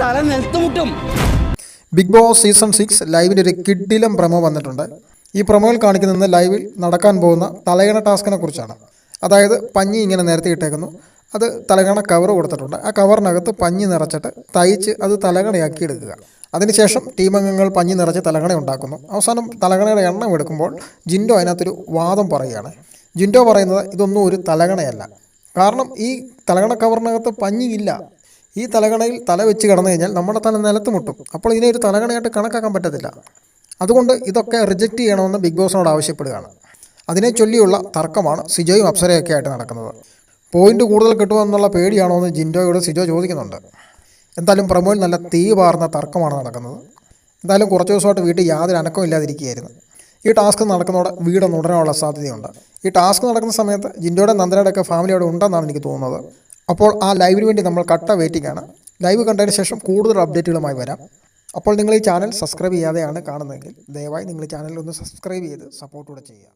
തല നിലത്തുമുട്ടും. Big boss season six ലൈവിന്റെ ഒരു കിഡിലം പ്രമോ വന്നിട്ടുണ്ട്. ഈ പ്രമോയിൽ കാണിക്കുന്നത് ലൈവിൽ നടക്കാൻ പോകുന്ന തലയണ ടാസ്കിനെ കുറിച്ചാണ്. അതായത് പഞ്ഞി ഇങ്ങനെ നേരത്തെ ഇട്ടേക്കുന്നു. അത് തലകണ കവർ കൊടുത്തിട്ടുണ്ട്. ആ കവറിനകത്ത് പഞ്ഞി നിറച്ചിട്ട് തയ്ച്ച് അത് തലകണയാക്കി എടുക്കുക. അതിനുശേഷം ടീം അംഗങ്ങൾ പഞ്ഞി നിറച്ച് തലകണ ഉണ്ടാക്കുന്നു. അവസാനം തലകണയുടെ എണ്ണം എടുക്കുമ്പോൾ ജിൻഡോ അതിനകത്തൊരു വാദം പറയുകയാണ്. ജിൻഡോ പറയുന്നത് ഇതൊന്നും ഒരു തലകണയല്ല കാരണം ഈ തലകണ കവറിനകത്ത് പഞ്ഞിയില്ല ഈ തലകണയിൽ തല വെച്ച് കിടന്നു കഴിഞ്ഞാൽ നമ്മുടെ തല നിലത്ത് മുട്ടും. അപ്പോൾ ഇതിനെ ഒരു തലകണയായിട്ട് കണക്കാക്കാൻ പറ്റത്തില്ല. അതുകൊണ്ട് ഇതൊക്കെ റിജക്റ്റ് ചെയ്യണമെന്ന് ബിഗ് ബോസിനോട് ആവശ്യപ്പെടുകയാണ്. അതിനെ ചൊല്ലിയുള്ള തർക്കമാണ് സിജോയും അപ്സരയൊക്കെ ആയിട്ട് നടക്കുന്നത്. പോയിന്റ് കൂടുതൽ കിട്ടുമെന്നുള്ള പേടിയാണോ എന്ന് ജിൻഡോയോട് സിജോ ചോദിക്കുന്നുണ്ട്. എന്തായാലും പ്രമോയിൽ നല്ല തീ പാർന്ന തർക്കമാണ് നടക്കുന്നത്. എന്തായാലും കുറച്ച് ദിവസമായിട്ട് വീട്ടിൽ യാതൊരു അനക്കവും ഇല്ലാതിരിക്കുകയായിരുന്നു. ഈ ടാസ്ക് നടക്കുന്നതോടെ വീടൊന്ന് ഉടനെയുള്ള സാധ്യതയുണ്ട്. ഈ ടാസ്ക് നടക്കുന്ന സമയത്ത് ജിൻഡോയുടെ നന്ദനയുടെ ഒക്കെ ഉണ്ടെന്നാണ് എനിക്ക് തോന്നുന്നത്. അപ്പോൾ ആ ലൈവിന് വേണ്ടി നമ്മൾ കട്ട വെയിറ്റിംഗ് ആണ്. ലൈവ് കണ്ടതിന് ശേഷം കൂടുതൽ അപ്ഡേറ്റുകളുമായി വരാം. അപ്പോൾ നിങ്ങൾ ഈ ചാനൽ സബ്സ്ക്രൈബ് ചെയ്യാതെയാണ് കാണുന്നതെങ്കിൽ ദയവായി നിങ്ങൾ ചാനലിൽ ഒന്ന് സബ്സ്ക്രൈബ് ചെയ്ത് സപ്പോർട്ട് കൂടെ ചെയ്യുക.